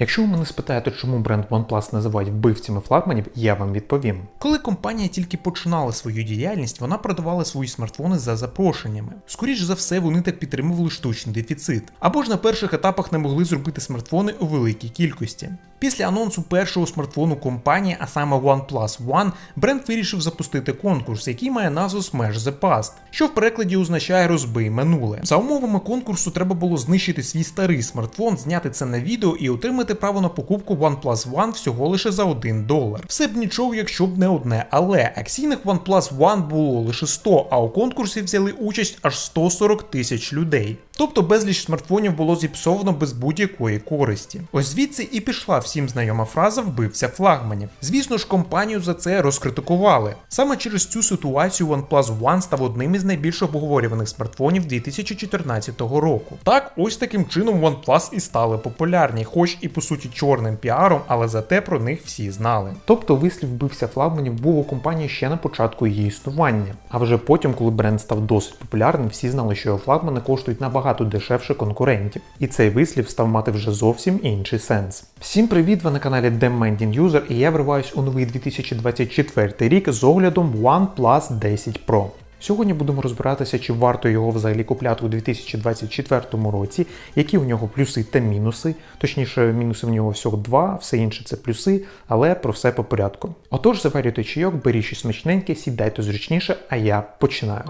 Якщо ви мене спитаєте, чому бренд OnePlus називають вбивцями флагманів, я вам відповім. Коли компанія тільки починала свою діяльність, вона продавала свої смартфони за запрошеннями. Скоріше за все, вони так підтримували штучний дефіцит, або ж на перших етапах не могли зробити смартфони у великій кількості. Після анонсу першого смартфону компанії, а саме OnePlus One, бренд вирішив запустити конкурс, який має назву Smash the Past, що в перекладі означає розбий минуле. За умовами конкурсу треба було знищити свій старий смартфон, зняти це на відео і отримати право на покупку OnePlus One всього лише за 1 долар. Все б нічого, якщо б не одне, але акційних OnePlus One було лише 100, а у конкурсі взяли участь аж 140 тисяч людей. Тобто безліч смартфонів було зіпсовано без будь-якої користі. Ось звідси і пішла всім знайома фраза вбивця флагманів. Звісно ж, компанію за це розкритикували. Саме через цю ситуацію OnePlus One став одним із найбільш обговорюваних смартфонів 2014 року. Так, ось таким чином OnePlus і стали популярні, хоч і по суті чорним піаром, але зате про них всі знали. Тобто вислів вбивця флагманів був у компанії ще на початку її існування. А вже потім, коли бренд став досить популярним, всі знали, що його флагмани коштують набагато дешевше конкурентів. І цей вислів став мати вже зовсім інший сенс. Всім привіт! Ви на каналі Demanding User і я вриваюсь у новий 2024 рік з оглядом OnePlus 10 Pro. Сьогодні будемо розбиратися, чи варто його взагалі купляти у 2024 році, які у нього плюси та мінуси. Точніше, мінуси в нього всього два, все інше це плюси, але про все по порядку. Отож, заварюйте чайок, беріть щось смачненьке, сідайте зручніше, а я починаю.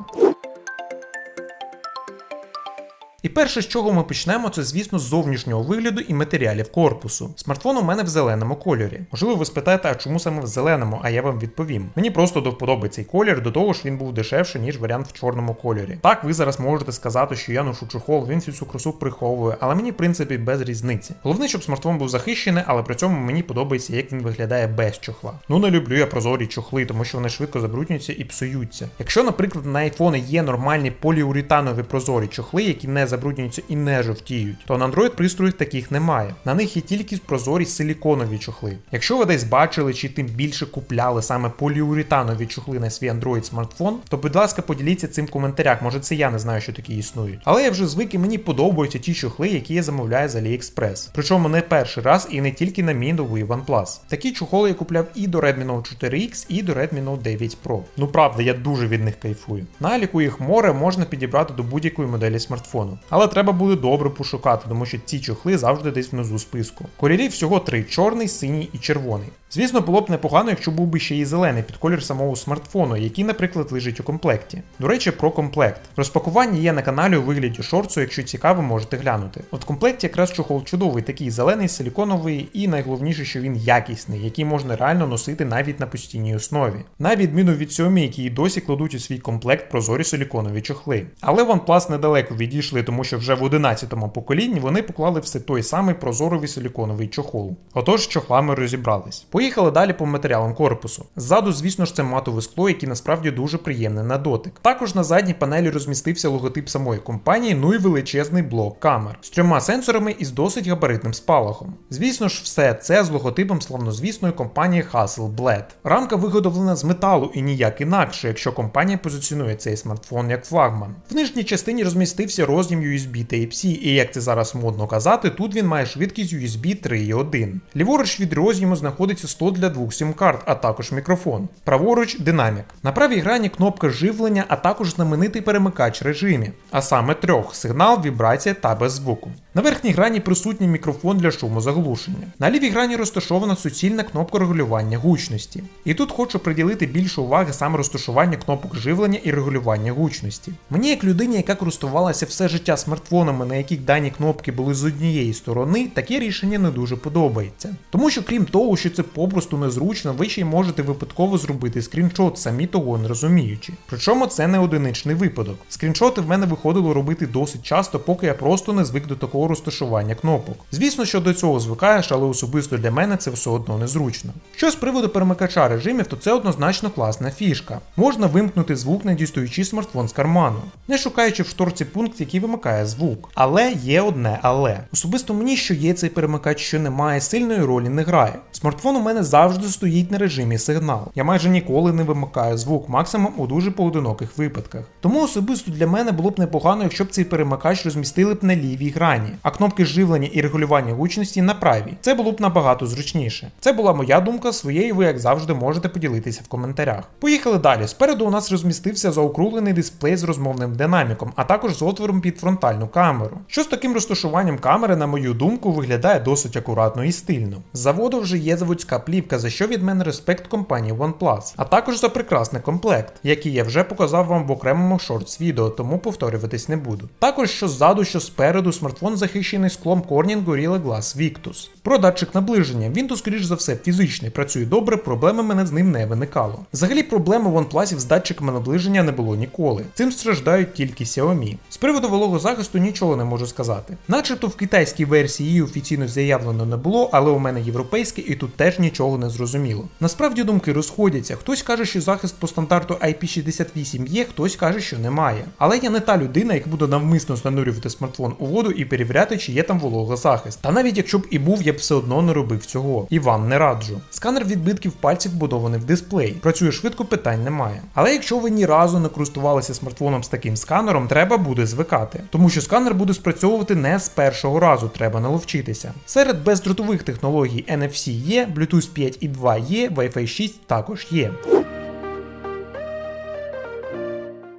Перше, з чого ми почнемо, це, звісно, з зовнішнього вигляду і матеріалів корпусу. Смартфон у мене в зеленому кольорі. Можливо, ви спитаєте, а чому саме в зеленому, а я вам відповім. Мені просто до вподоби цей колір, до того ж він був дешевше, ніж варіант в чорному кольорі. Так, ви зараз можете сказати, що я ношу чохол, він всю цю красу приховує, але мені, в принципі, без різниці. Головне, щоб смартфон був захищений, але при цьому мені подобається, як він виглядає без чохла. Ну не люблю я прозорі чохли, тому що вони швидко забруднюються і псуються. Якщо, наприклад, на айфони є нормальні поліуретанові прозорі чохли, які не забруднюються і не жовтіють, то на Android пристроїв таких немає. На них є тільки прозорі силіконові чохли. Якщо ви десь бачили чи тим більше купляли саме поліуретанові чохли на свій Android смартфон, то будь ласка, поділіться цим в коментарях. Може це я не знаю, що такі існують. Але я вже звик і мені подобаються ті чохли, які я замовляю з AliExpress. Причому не перший раз і не тільки на мій новий OnePlus. Такі чохоли я купляв і до Redmi Note 4X, і до Redmi Note 9 Pro. Ну правда, я дуже від них кайфую. На Аліку їх море можна підібрати до будь-якої моделі смартфону. Але треба буде добре пошукати, тому що ці чохли завжди десь внизу списку. Кольорів всього три: чорний, синій і червоний. Звісно, було б непогано, якщо був би ще і зелений під колір самого смартфону, який, наприклад, лежить у комплекті. До речі, про комплект. Розпакування є на каналі у вигляді шорцу, якщо цікаво, можете глянути. От комплекті якраз чохол чудовий, такий зелений, силіконовий, і найголовніше, що він якісний, який можна реально носити навіть на постійній основі. На відміну від Xiaomi, які досі кладуть у свій комплект прозорі силіконові чохли. Але OnePlus недалеко відійшли, тому що вже в 11-му поколінні вони поклали все той самий прозоровий силіконовий чохол. Отож, чохлами розібрались. Поїхали далі по матеріалам корпусу. Ззаду, звісно ж, це матове скло, яке насправді дуже приємне на дотик. Також на задній панелі розмістився логотип самої компанії, ну і величезний блок камер з трьома сенсорами і з досить габаритним спалахом. Звісно ж, все це з логотипом славнозвісної компанії Hasselblad. Рамка виготовлена з металу і ніяк інакше, якщо компанія позиціонує цей смартфон як флагман. В нижній частині розмістився роз'єм USB Type-C, і як це зараз модно казати, тут він має швидкість USB 3.1. Ліворуч від роз'єму знаходиться слот для двох сім-карт, а також мікрофон. Праворуч динамік. На правій грані кнопка живлення, а також знаменитий перемикач режимів, а саме трьох сигнал, вібрація та без звуку. На верхній грані присутній мікрофон для шумозаглушення. На лівій грані розташована суцільна кнопка регулювання гучності. І тут хочу приділити більше уваги саме розташування кнопок живлення і регулювання гучності. Мені, як людині, яка користувалася все життя смартфонами, на яких дані кнопки були з однієї сторони, таке рішення не дуже подобається. Тому що, крім того, що це попросту незручно, ви ще й можете випадково зробити скріншот, самі того не розуміючи. Причому це не одиничний випадок. Скріншоти в мене виходило робити досить часто, поки я просто не звик до такого розташування кнопок. Звісно, що до цього звикаєш, але особисто для мене це все одно незручно. Що з приводу перемикача режимів, то це однозначно класна фішка. Можна вимкнути звук, не дістаючи смартфон з карману, не шукаючи в шторці пункт, який вимикає звук. Але є одне але. Особисто мені, що є цей перемикач, що не має сильної ролі, не грає. Смартфон у мене завжди стоїть на режимі сигнал. Я майже ніколи не вимикаю звук, максимум у дуже поодиноких випадках. Тому особисто для мене було б непогано, якщо б цей перемикач розмістили б на лівій грані. а кнопки живлення і регулювання гучності на правій. Це було б набагато зручніше. Це була моя думка, своєю ви, як завжди, можете поділитися в коментарях. Поїхали далі. Спереду у нас розмістився заокруглений дисплей з розмовним динаміком, а також з отвором під фронтальну камеру. Що з таким розташуванням камери, на мою думку, виглядає досить акуратно і стильно. З заводу вже є заводська плівка, за що від мене респект компанії OnePlus, а також за прекрасний комплект, який я вже показав вам в окремому шортс відео, тому повторюватись не буду. Також що ззаду, що спереду смартфон захищений склом Corning Gorilla Glass Victus. Про датчик наближення. Він то, скоріш за все, фізичний, працює добре, проблеми мене з ним не виникало. Взагалі, проблеми OnePlus з датчиками наближення не було ніколи. Цим страждають тільки Xiaomi. З приводу вологозахисту нічого не можу сказати. Начебто в китайській версії її офіційно заявлено не було, але у мене європейський і тут теж нічого не зрозуміло. Насправді думки розходяться. Хтось каже, що захист по стандарту IP68 є, хтось каже, що немає. Але я не та людина, яка буде навмисно занурювати смартфон у воду і перевіряти, чи є там вологозахист. Та навіть якщо б і був, я б все одно не робив цього. І вам не раджу. Сканер відбитків пальців вбудований в дисплей. Працює швидко, питань немає. Але якщо ви ні разу не користувалися смартфоном з таким сканером, треба буде звикати. Тому що сканер буде спрацьовувати не з першого разу, треба наловчитися. Серед бездротових технологій NFC є, Bluetooth 5.2 є, Wi-Fi 6 також є.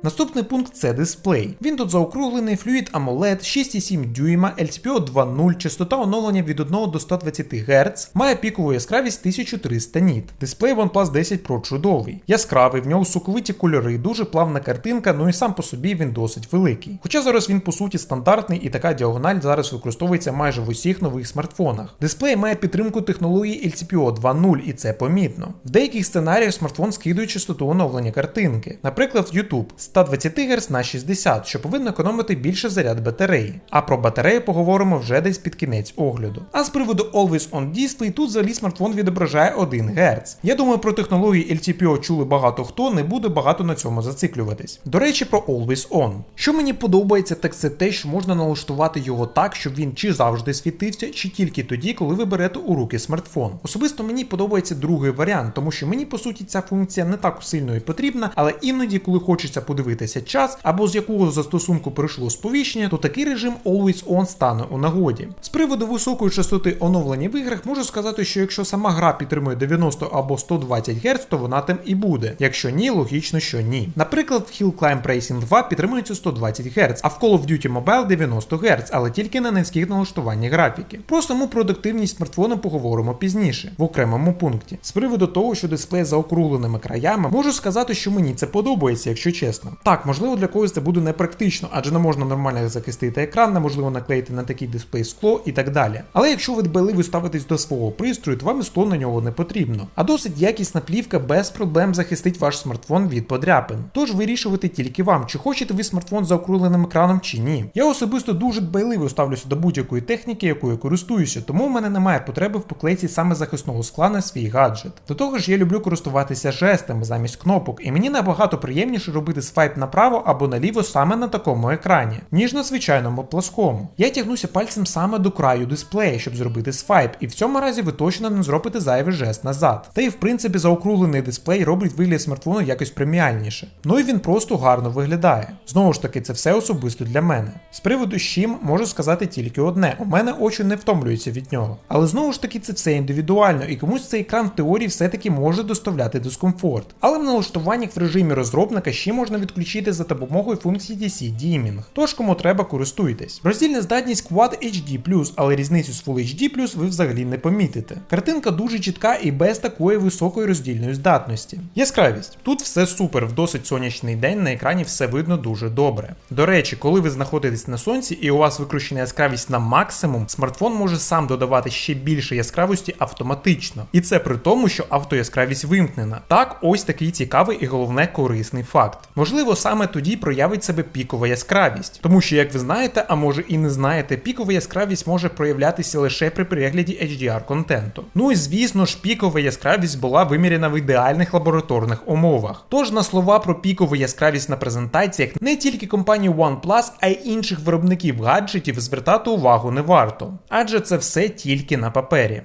Наступний пункт це дисплей. Він тут заокруглений Fluid AMOLED 6,7 дюйма, LTPO 2.0, частота оновлення від 1 до 120 Гц, має пікову яскравість 1300 ніт. Дисплей OnePlus 10 Pro чудовий. Яскравий, в нього соковиті кольори, дуже плавна картинка, ну і сам по собі він досить великий. Хоча зараз він по суті стандартний і така діагональ зараз використовується майже в усіх нових смартфонах. Дисплей має підтримку технології LTPO 2.0 і це помітно. В деяких сценаріях смартфон скидує частоту оновлення картинки, наприклад, YouTube. 120 Гц на 60, що повинно економити більше заряд батареї. А про батарею поговоримо вже десь під кінець огляду. А з приводу Always On Display, тут взагалі смартфон відображає 1 Гц. Я думаю, про технології LTPO чули багато хто, не буде багато на цьому зациклюватись. До речі, про Always On. Що мені подобається, так це те, що можна налаштувати його так, щоб він чи завжди світився, чи тільки тоді, коли ви берете у руки смартфон. Особисто мені подобається другий варіант, тому що мені по суті ця функція не так сильно і потрібна, але іноді, коли хочеться подивитися час або з якого застосунку прийшло сповіщення, то такий режим Always On стане у нагоді. З приводу високої частоти оновлення в іграх можу сказати, що якщо сама гра підтримує 90 або 120 Гц, то вона тим і буде. Якщо ні, логічно, що ні. Наприклад, в Hill Climb Racing 2 підтримується 120 Гц, а в Call of Duty Mobile 90 Гц, але тільки на низьких налаштуваннях графіки. Про саму продуктивність смартфону поговоримо пізніше, в окремому пункті. З приводу того, що дисплей за округленими краями, можу сказати, що мені це подобається, якщо чесно. Так, можливо, для когось це буде непрактично, адже не можна нормально захистити екран, неможливо наклеїти на такий дисплей скло і так далі. Але якщо ви дбайливо ставитесь до свого пристрою, то вам і скло на нього не потрібно. А досить якісна плівка без проблем захистить ваш смартфон від подряпин. Тож вирішувати тільки вам, чи хочете ви смартфон за округленим екраном чи ні. Я особисто дуже дбайливо ставлюся до будь-якої техніки, якою користуюся, тому в мене немає потреби в поклейці саме захисного скла на свій гаджет. До того ж, я люблю користуватися жестами замість кнопок, і мені набагато приємніше робити свайп направо або наліво саме на такому екрані, ніж на звичайному плоскому. Я тягнуся пальцем саме до краю дисплея, щоб зробити свайп, і в цьому разі ви точно не зробите зайвий жест назад. Та й в принципі заокруглений дисплей робить вигляд смартфону якось преміальніше. Ну і він просто гарно виглядає. Знову ж таки, це все особисто для мене. З приводу з чим можу сказати тільки одне: у мене очі не втомлюються від нього. Але знову ж таки, це все індивідуально, і комусь цей екран в теорії все-таки може доставляти дискомфорт. Але в налаштуваннях в режимі розробника ще можна відключити за допомогою функції DC Dimming. Тож кому треба, користуйтесь. Роздільна здатність Quad HD+, але різницю з Full HD+, ви взагалі не помітите. Картинка дуже чітка і без такої високої роздільної здатності. Яскравість. Тут все супер, в досить сонячний день на екрані все видно дуже добре. До речі, коли ви знаходитесь на сонці і у вас викручена яскравість на максимум, смартфон може сам додавати ще більше яскравості автоматично. І це при тому, що автояскравість вимкнена. Так, ось такий цікавий і головне корисний факт. Можливо, саме тоді проявить себе пікова яскравість. Тому що, як ви знаєте, а може і не знаєте, пікова яскравість може проявлятися лише при перегляді HDR контенту. Ну і звісно ж, пікова яскравість була виміряна в ідеальних лабораторних умовах. Тож на слова про пікову яскравість на презентаціях не тільки компанії OnePlus, а й інших виробників гаджетів звертати увагу не варто, адже це все тільки на папері.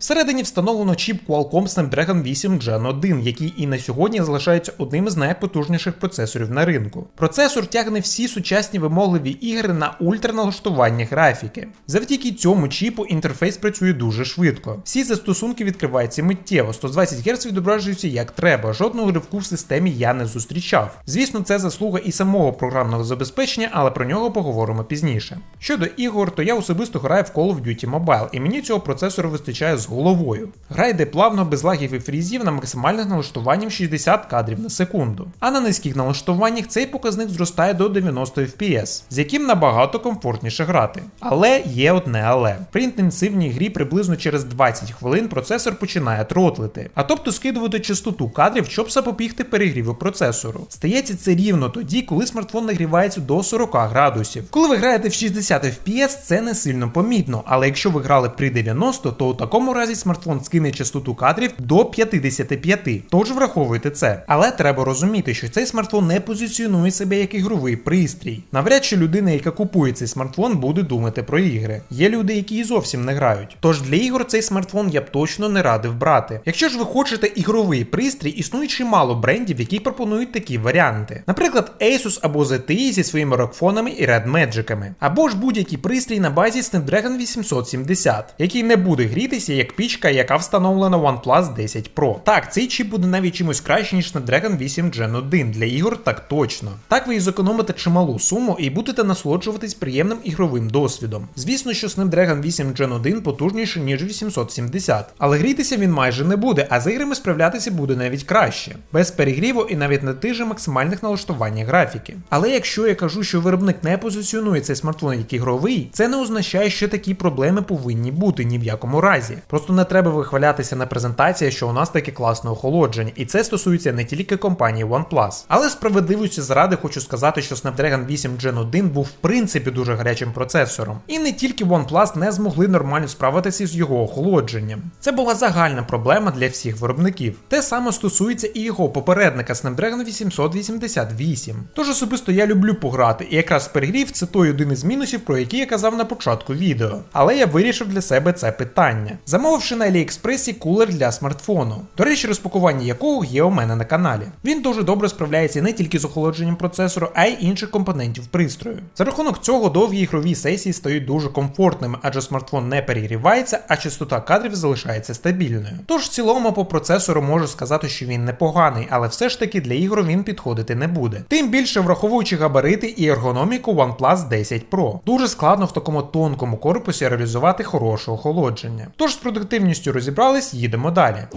Всередині встановлено чіп Qualcomm Snapdragon 8 Gen 1, який і на сьогодні залишається одним з найпотужніших процесорів на ринку. Процесор тягне всі сучасні вимогливі ігри на ультраналаштування графіки. Завдяки цьому чіпу інтерфейс працює дуже швидко. Всі застосунки відкриваються миттєво, 120 Гц відображуються як треба. Жодного ривку в системі я не зустрічав. Звісно, це заслуга і самого програмного забезпечення, але про нього поговоримо пізніше. Щодо ігор, то я особисто граю в Call of Duty Mobile, і мені цього процесору вистачає з головою. Гра йде плавно, без лагів і фрізів на максимальних налаштуваннях 60 кадрів на секунду. А на низьких налаштуваннях цей показник зростає до 90 FPS, з яким набагато комфортніше грати. Але є одне але. При інтенсивній грі приблизно через 20 хвилин процесор починає тротлити, а тобто скидувати частоту кадрів, щоб запобігти перегріву процесору. Стається це рівно тоді, коли смартфон нагрівається до 40 градусів. Коли ви граєте в 60 FPS, це не сильно помітно, але якщо ви грали при 90, то у такому разі смартфон скине частоту кадрів до 55. Тож враховуйте це. Але треба розуміти, що цей смартфон не позиціонує себе як ігровий пристрій. Навряд чи людина, яка купує цей смартфон, буде думати про ігри. Є люди, які і зовсім не грають. Тож для ігор цей смартфон я б точно не радив брати. Якщо ж ви хочете ігровий пристрій, існує чимало брендів, які пропонують такі варіанти. Наприклад, Asus або ZTE зі своїми рокфонами і Red Magic'ами. або ж будь-який пристрій на базі Snapdragon 870, який не буде грітися як пічка, яка встановлена OnePlus 10 Pro. Так, цей чіп буде навіть чимось краще, ніж Snapdragon 8 Gen 1 для ігор, так точно. Так ви і зекономите чималу суму і будете насолоджуватись приємним ігровим досвідом. Звісно, що Snapdragon 8 Gen 1 потужніший, ніж 870, але грітися він майже не буде, а з іграми справлятися буде навіть краще, без перегріву і навіть на тих же максимальних налаштуваннях графіки. Але якщо я кажу, що виробник не позиціонує цей смартфон як ігровий, це не означає, що такі проблеми повинні бути ні в якому разі. Просто не треба вихвалятися на презентації, що у нас таке класне охолодження, і це стосується не тільки компанії OnePlus. Але справедливості заради хочу сказати, що Snapdragon 8 Gen 1 був в принципі дуже гарячим процесором. І не тільки OnePlus не змогли нормально справитися з його охолодженням. Це була загальна проблема для всіх виробників. Те саме стосується і його попередника Snapdragon 888. Тож особисто я люблю пограти, і якраз перегрів це той один із мінусів, про який я казав на початку відео. Але я вирішив для себе це питання, замовивши на AliExpress кулер для смартфону. До речі, розпакування якого є у мене на каналі. Він дуже добре справляється не тільки з охолодженням процесору, а й інших компонентів пристрою. За рахунок цього довгі ігрові сесії стають дуже комфортними, адже смартфон не перегрівається, а частота кадрів залишається стабільною. Тож в цілому по процесору можу сказати, що він непоганий, але все ж таки для ігор він підходити не буде. Тим більше враховуючи габарити і ергономіку OnePlus 10 Pro. Дуже складно в такому тонкому корпусі реалізувати хороше охолодження. Тож з продуктивністю розібрались, їдемо далі.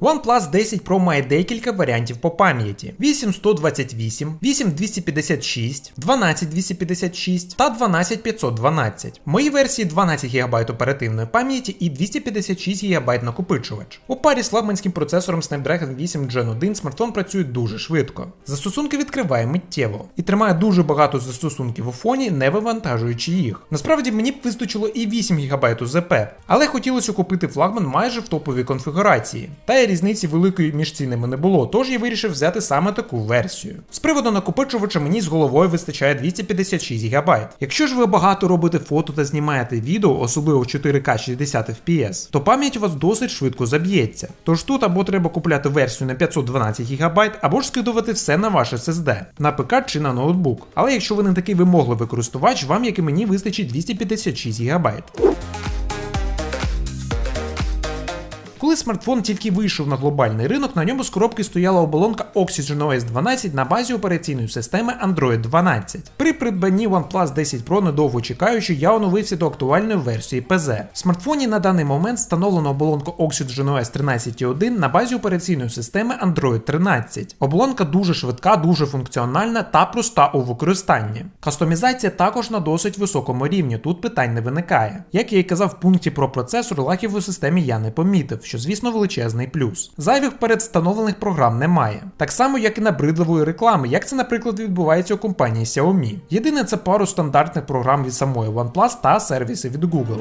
OnePlus 10 Pro має декілька варіантів по пам'яті: 8128, 8256, 12256 та 12512. В моїй версії 12 ГБ оперативної пам'яті і 256 ГБ накопичувач. У парі з флагманським процесором Snapdragon 8 Gen 1 смартфон працює дуже швидко. Застосунки відкриває миттєво і тримає дуже багато застосунків у фоні, не вивантажуючи їх. Насправді мені б вистачило і 8 ГБ УЗП, але хотілося купити флагман майже в топовій конфігурації. Та й різниці великої між цінами не було, тож я вирішив взяти саме таку версію. З приводу накопичувача мені з головою вистачає 256 ГБ. Якщо ж ви багато робите фото та знімаєте відео, особливо в 4К 60 FPS, то пам'ять у вас досить швидко заб'ється. Тож тут або треба купляти версію на 512 ГБ, або ж скидувати все на ваш SSD, на ПК чи на ноутбук. Але якщо ви не такий вимогливий користувач, вам, як і мені, вистачить 256 ГБ. Коли смартфон тільки вийшов на глобальний ринок, на ньому з коробки стояла оболонка Oxygen OS 12 на базі операційної системи Android 12. При придбанні OnePlus 10 Pro, недовго чекаючи, я оновився до актуальної версії PZ. В смартфоні на даний момент встановлено оболонку Oxygen OS 13.1 на базі операційної системи Android 13. Оболонка дуже швидка, дуже функціональна та проста у використанні. Кастомізація також на досить високому рівні, тут питань не виникає. Як я і казав в пункті про процесор, лаків у системі я не помітив що, звісно, величезний плюс. Зайвих передстановлених програм немає. Так само, як і набридливої реклами, як це, наприклад, відбувається у компанії Xiaomi. Єдине це пару стандартних програм від самої OnePlus та сервіси від Google.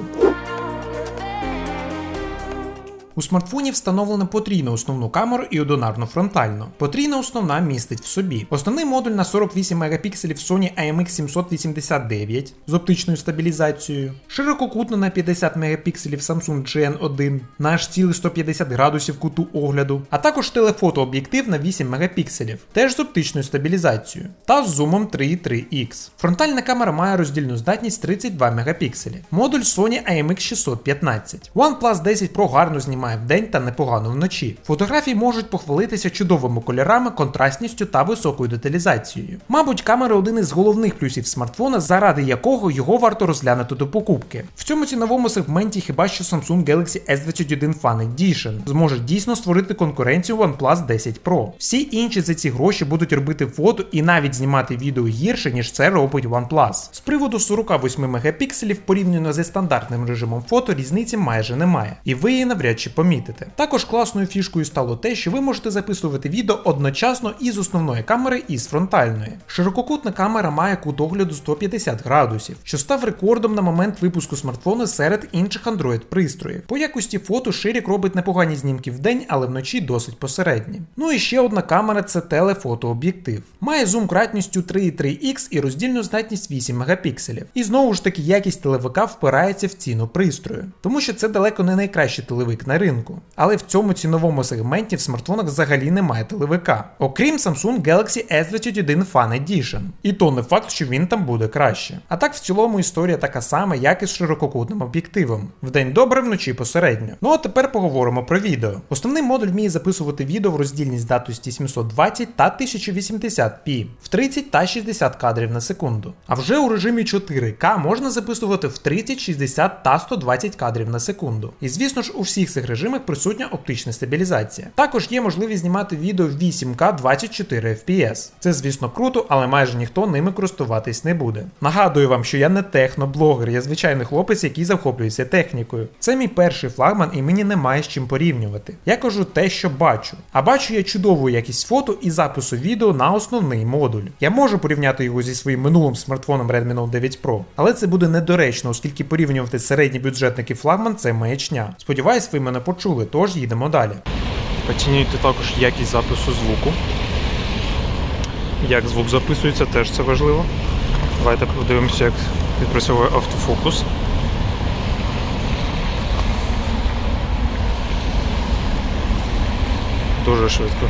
У смартфоні встановлено потрійну основну камеру і одинарну фронтальну. Потрійна основна містить в собі основний модуль на 48 мегапікселів Sony IMX 789 з оптичною стабілізацією, ширококутна на 50 мегапікселів Samsung GN1 на аж цілих 150 градусів куту огляду, а також телефотооб'єктив на 8 мегапікселів, теж з оптичною стабілізацією, та з зумом 3,3x. Фронтальна камера має роздільну здатність 32 мегапікселі. Модуль Sony IMX 615. OnePlus 10 Pro гарно знімає вдень та непогано вночі. Фотографії можуть похвалитися чудовими кольорами, контрастністю та високою деталізацією. Мабуть, камера один із головних плюсів смартфона, заради якого його варто розглянути до покупки. В цьому ціновому сегменті хіба що Samsung Galaxy S21 Fan Edition зможе дійсно створити конкуренцію OnePlus 10 Pro. Всі інші за ці гроші будуть робити фото і навіть знімати відео гірше, ніж це робить OnePlus. З приводу 48 мегапікселів порівняно зі стандартним режимом фото різниці майже немає, і ви її навряд чи помітите. Також класною фішкою стало те, що ви можете записувати відео одночасно із основної камери і з фронтальної. Ширококутна камера має кут огляду 150 градусів, що став рекордом на момент випуску смартфону серед інших Android пристроїв. По якості фото Ширік робить непогані знімки в день, але вночі досить посередні. Ну і ще одна камера це телефотооб'єктив. Має зум кратністю 3,3x і роздільну здатність 8 мегапікселів. І знову ж таки якість телевика впирається в ціну пристрою, тому що це далеко не найкращий телевик на ринку. Але в цьому ціновому сегменті в смартфонах взагалі немає телевика, окрім Samsung Galaxy S21 Fan Edition. І то не факт, що він там буде краще. А так в цілому історія така сама, як і з ширококутним об'єктивом. Вдень добре, вночі посередньо. Ну а тепер поговоримо про відео. Основний модуль вміє записувати відео в роздільній здатності 720 та 1080p в 30 та 60 кадрів на секунду. А вже у режимі 4К можна записувати в 30, 60 та 120 кадрів на секунду. І звісно ж, у всіх цих режимах присутня оптична стабілізація. Також є можливість знімати відео в 8К 24 FPS. Це, звісно, круто, але майже ніхто ними користуватись не буде. Нагадую вам, що я не техноблогер, я звичайний хлопець, який захоплюється технікою. Це мій перший флагман, і мені немає з чим порівнювати. Я кажу те, що бачу. А бачу я чудову якість фото і запису відео на основний модуль. Я можу порівняти його зі своїм минулим смартфоном Redmi Note 9 Pro, але це буде недоречно, оскільки порівнювати середні бюджетники флагман це маячня. Сподіваюсь, ви мене почули, тож їдемо далі. Оцінюйте також якість запису звуку. Як звук записується, теж це важливо. Давайте подивимося, як відпрацьовує автофокус. Дуже швидко.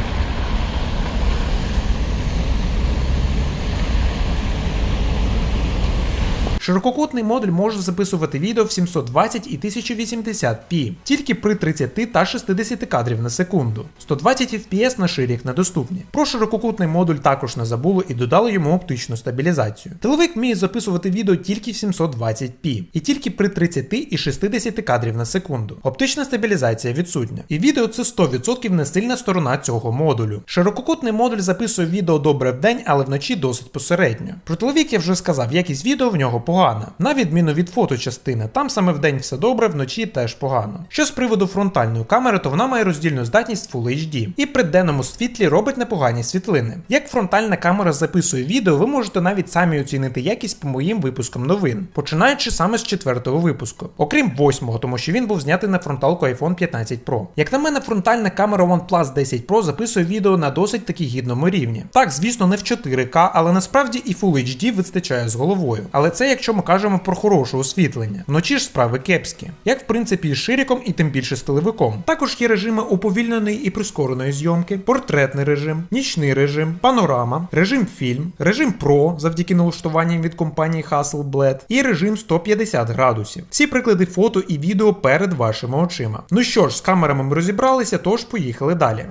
Ширококутний модуль може записувати відео в 720 і 1080p тільки при 30 та 60 кадрів на секунду. 120 FPS на ширік недоступні. Про ширококутний модуль також не забули і додали йому оптичну стабілізацію. Телевик вміє записувати відео тільки в 720p і тільки при 30 і 60 кадрів на секунду. Оптична стабілізація відсутня. І відео це 100% не сильна сторона цього модулю. Ширококутний модуль записує відео добре вдень, але вночі досить посередньо. Про телевік я вже сказав, якість відео в нього погана. На відміну від фоточастини, там саме вдень все добре, вночі теж погано. Що з приводу фронтальної камери, то вона має роздільну здатність Full HD і при денному світлі робить непогані світлини. Як фронтальна камера записує відео, ви можете навіть самі оцінити якість по моїм випускам новин, починаючи саме з четвертого випуску, окрім восьмого, тому що він був знятий на фронталку iPhone 15 Pro. Як на мене, фронтальна камера OnePlus 10 Pro записує відео на досить таки гідному рівні. Так, звісно, не в 4К, але насправді і Full HD вистачає з головою. Але це якщо ми кажемо про хороше освітлення. Вночі ж справи кепські, як в принципі з шириком, і тим більше з. Також є режими уповільненої і прискореної зйомки, портретний режим, нічний режим, панорама, режим фільм, режим Pro завдяки налаштуванням від компанії Hasselblad і режим 150 градусів. Всі приклади фото і відео перед вашими очима. Ну що ж, з камерами ми розібралися, тож поїхали далі.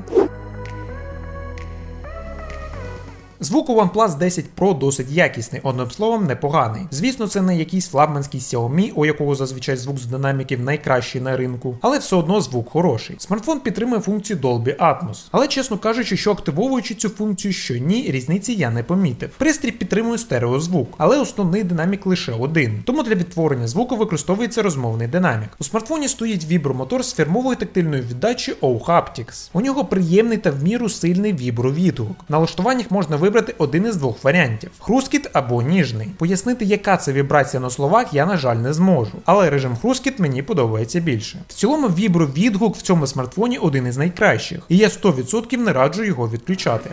Звук у OnePlus 10 Pro досить якісний, одним словом, непоганий. Звісно, це не якийсь флагманський Xiaomi, у якого зазвичай звук з динаміків найкращий на ринку, але все одно звук хороший. Смартфон підтримує функцію Dolby Atmos. Але чесно кажучи, що активовуючи цю функцію, що ні, різниці я не помітив. Пристрій підтримує стереозвук, але основний динамік лише один. Тому для відтворення звуку використовується розмовний динамік. У смартфоні стоїть вібромотор з фірмовою тактильною віддачею Oh Haptics. У нього приємний та в міру сильний вібровідгук. В налаштуваннях можна вибрати один із двох варіантів: хрускіт або ніжний. Пояснити, яка це вібрація на словах, я, на жаль, не зможу. Але режим хрускіт мені подобається більше. В цілому вібро відгук в цьому смартфоні один із найкращих, і я 100% не раджу його відключати.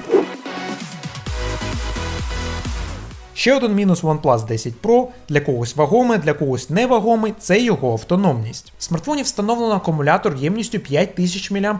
Ще один мінус OnePlus 10 Pro для когось вагомий, для когось невагомий це його автономність. В смартфоні встановлено акумулятор ємністю 5000 мАч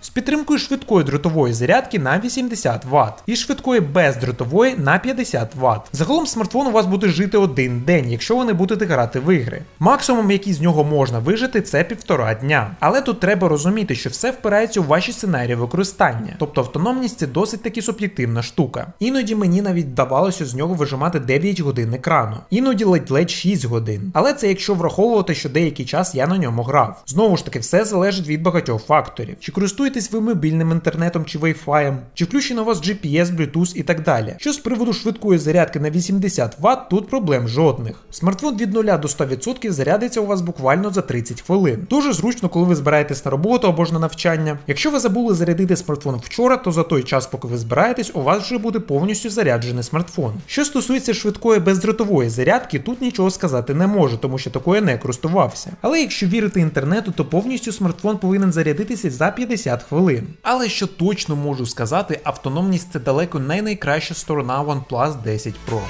з підтримкою швидкої дротової зарядки на 80 Вт і швидкої бездротової на 50 Вт. Загалом смартфон у вас буде жити один день, якщо ви не будете грати в ігри. Максимум, який з нього можна вижити, це півтора дня. Але тут треба розуміти, що все впирається у ваші сценарії використання, тобто автономність це досить таки суб'єктивна штука. Іноді мені навіть вдавалося з нього вижимати 9 годин екрану, іноді ледь-ледь 6 годин. Але це якщо враховувати, що деякий час я на ньому грав. Знову ж таки, все залежить від багатьох факторів. Чи користуєтесь ви мобільним інтернетом чи Wi-Fi, чи включено у вас GPS, Bluetooth і так далі. Що з приводу швидкої зарядки на 80 Вт, тут проблем жодних. Смартфон від 0 до 100% зарядиться у вас буквально за 30 хвилин. Дуже зручно, коли ви збираєтесь на роботу або ж на навчання. Якщо ви забули зарядити смартфон вчора, то за той час, поки ви збираєтесь, у вас вже буде повністю заряджений смартфон. Що стосується швидкої бездротової зарядки, тут нічого сказати не можу, тому що такою не користувався. Але якщо вірити інтернету, то повністю смартфон повинен зарядитися за 50 хвилин. Але що точно можу сказати, автономність це далеко не найкраща сторона OnePlus 10 Pro.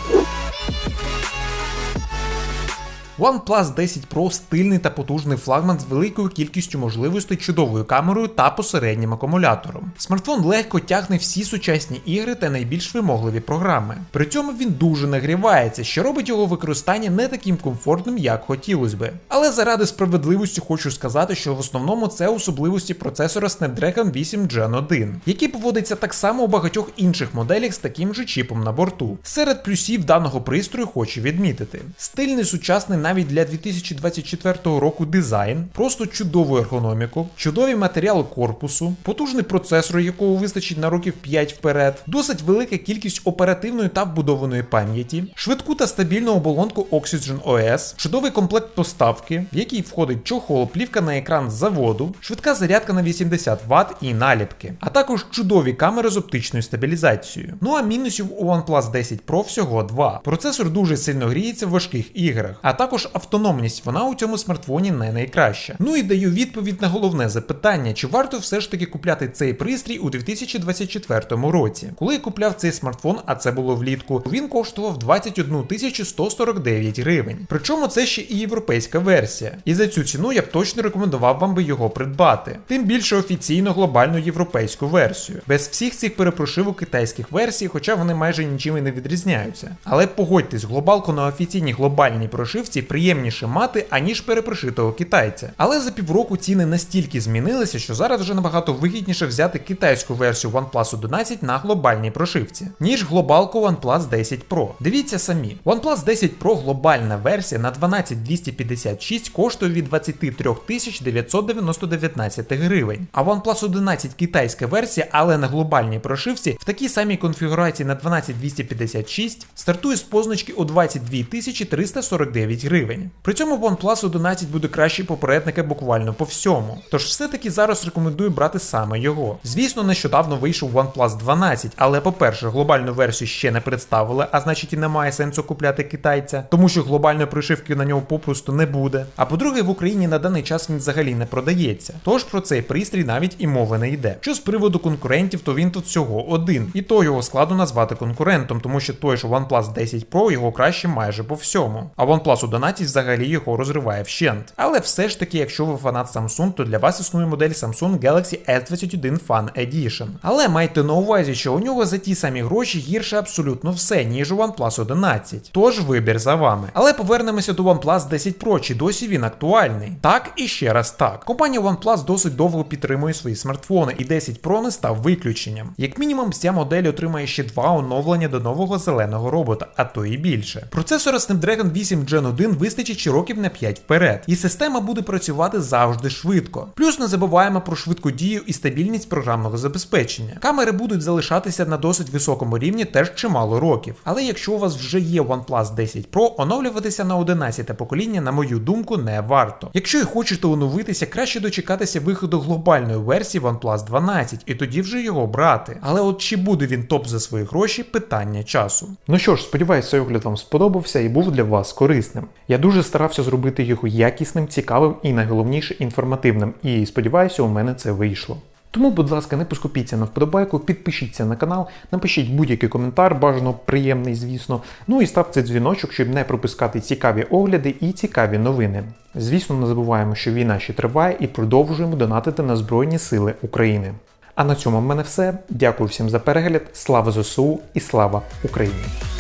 OnePlus 10 Pro стильний та потужний флагман з великою кількістю можливостей, чудовою камерою та посереднім акумулятором. Смартфон легко тягне всі сучасні ігри та найбільш вимогливі програми. При цьому він дуже нагрівається, що робить його використання не таким комфортним, як хотілося би. Але заради справедливості хочу сказати, що в основному це особливості процесора Snapdragon 8 Gen 1, який поводиться так само у багатьох інших моделях з таким же чіпом на борту. Серед плюсів даного пристрою хочу відмітити: стильний сучасний навіть для 2024 року дизайн, просто чудову ергономіку, чудовий матеріал корпусу, потужний процесор, якого вистачить на років 5 вперед, досить велика кількість оперативної та вбудованої пам'яті, швидку та стабільну оболонку Oxygen OS, чудовий комплект поставки, в який входить чохол, плівка на екран з заводу, швидка зарядка на 80 Вт і наліпки, а також чудові камери з оптичною стабілізацією. Ну а мінусів у OnePlus 10 Pro всього два. Процесор дуже сильно гріється в важких іграх, а також автономність вона у цьому смартфоні не найкраща. Ну і даю відповідь на головне запитання: чи варто все ж таки купляти цей пристрій у 2024 році? Коли я купляв цей смартфон, а це було влітку, він коштував 21 149 гривень. Причому це ще і європейська версія. І за цю ціну я б точно рекомендував вам би його придбати. Тим більше офіційно глобальну європейську версію, без всіх цих перепрошивок китайських версій, хоча вони майже нічим і не відрізняються. Але погодьтесь, глобалку на офіційній глобальній прошивці приємніше мати, аніж перепрошитого китайця. Але за півроку ціни настільки змінилися, що зараз вже набагато вигідніше взяти китайську версію OnePlus 11 на глобальній прошивці, ніж глобалку OnePlus 10 Pro. Дивіться самі, OnePlus 10 Pro глобальна версія на 12256 коштує від 23 919 гривень. А OnePlus 11 китайська версія, але на глобальній прошивці в такій самій конфігурації на 12256 стартує з позначки у 22 349 гривень. При цьому OnePlus 11 буде кращий попередника буквально по всьому. Тож все-таки зараз рекомендую брати саме його. Звісно, нещодавно вийшов OnePlus 12, але по-перше, глобальну версію ще не представили, а значить і немає сенсу купляти китайця, тому що глобальної прошивки на нього попросту не буде. А по-друге, в Україні на даний час він взагалі не продається. Тож про цей пристрій навіть і мови не йде. Що з приводу конкурентів, то він тут всього один. І то його складно назвати конкурентом, тому що той ж OnePlus 10 Pro його краще майже по всьому. А OnePlus 11 взагалі його розриває вщент. Але все ж таки, якщо ви фанат Samsung, то для вас існує модель Samsung Galaxy S21 Fan Edition. Але майте на увазі, що у нього за ті самі гроші гірше абсолютно все, ніж у OnePlus 11. Тож вибір за вами. Але повернемося до OnePlus 10 Pro, чи досі він актуальний? Так і ще раз так. Компанія OnePlus досить довго підтримує свої смартфони, і 10 Pro не став виключенням. Як мінімум, ця модель отримає ще два оновлення до нового зеленого робота, а то і більше. Процесора Snapdragon 8 Gen 1 хвилин вистачить ще років на 5 вперед. І система буде працювати завжди швидко. Плюс не забуваємо про швидку дію і стабільність програмного забезпечення. Камери будуть залишатися на досить високому рівні теж чимало років. Але якщо у вас вже є OnePlus 10 Pro, оновлюватися на 11 покоління, на мою думку, не варто. Якщо і хочете оновитися, краще дочекатися виходу глобальної версії OnePlus 12 і тоді вже його брати. Але от чи буде він топ за свої гроші, питання часу. Ну що ж, сподіваюся, огляд вам сподобався і був для вас корисним. Я дуже старався зробити його якісним, цікавим і найголовніше інформативним. І сподіваюся, у мене це вийшло. Тому, будь ласка, не поскупіться на вподобайку, підпишіться на канал, напишіть будь-який коментар, бажано приємний, звісно. Ну і ставте дзвіночок, щоб не пропускати цікаві огляди і цікаві новини. Звісно, не забуваємо, що війна ще триває і продовжуємо донатити на Збройні Сили України. А на цьому в мене все. Дякую всім за перегляд. Слава ЗСУ і слава Україні!